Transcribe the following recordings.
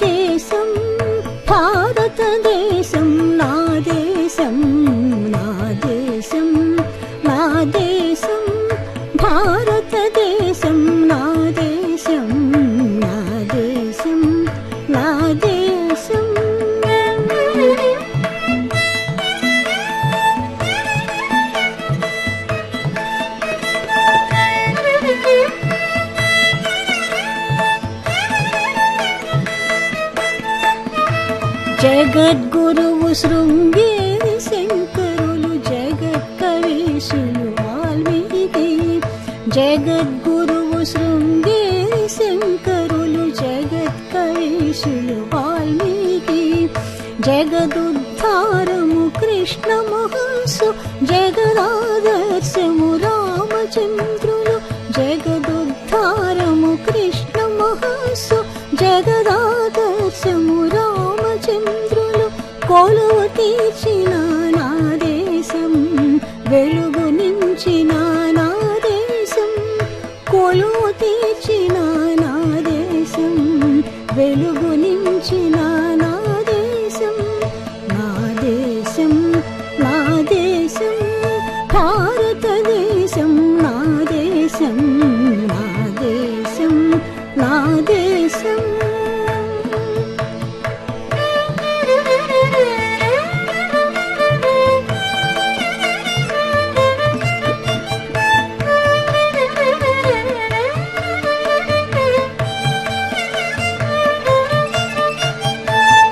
地。जगद्गुरु शृङ्गी श्रंकरु जगद्किशु वल्मीकी जगद्गुरु शृङ्गी श्रंकरु जगद्किशुल वल्मीकी जगद् उद्धारमु कृष्ण महसु जगदादर्शमु रामचन् తీర్చిన నా దేశం వెలుగు నించిన నా దేశం కొలువు తీర్చిన నా దేశం వెలుగు భారతదేశం నా దేశం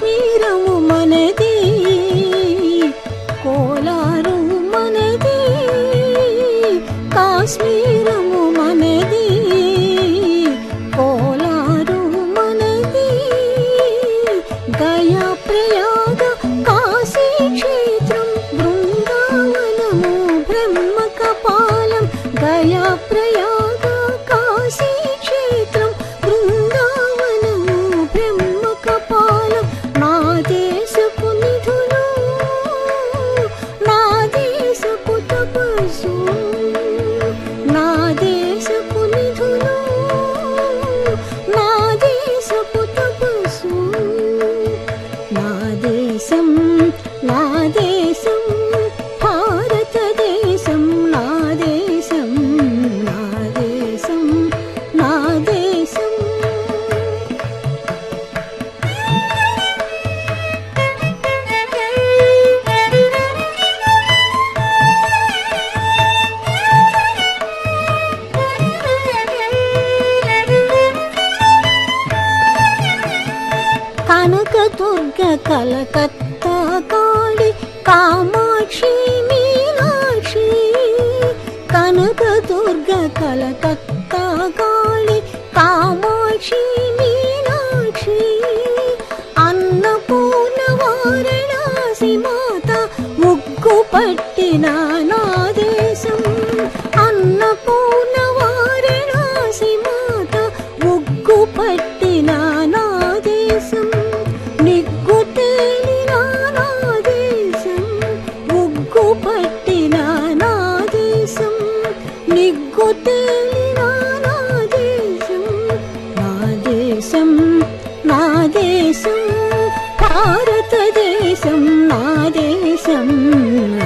काश्मीरमुदी कोलारु मनदि काश्मीरमु मनदि कोलारु मनदि काशी क्षेत्रं ब्रह्मकपालं మార్గ కలకత్తా కాళి కామాక్షి మీనాక్షి కనక దుర్గ కలకత్తా కాళి కామాక్షి మీనాక్షి అన్నపూర్ణ వారణాసి మాత ముగ్గు పట్టినానా నా దేశం భారతదేశం నా దేశం